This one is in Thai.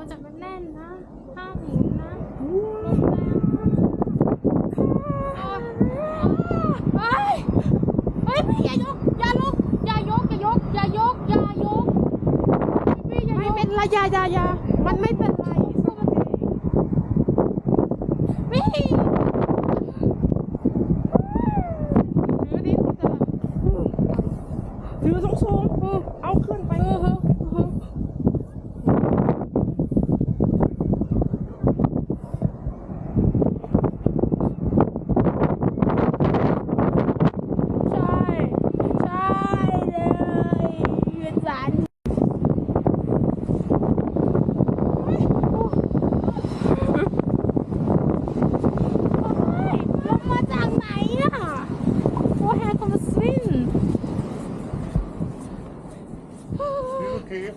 ตัวจะไปเล่นนะ ห้ามหนีนะลมแรงนะเฮ้ยเฮ้ยพี่อย่ายก อย่าลุก อย่ายก อย่ายก อย่ายก อย่ายกพี่อย่ายกเป็นระยะๆมันไม่เป็นไรสู้มันเองพี่ถือดิถือสูงๆ okay.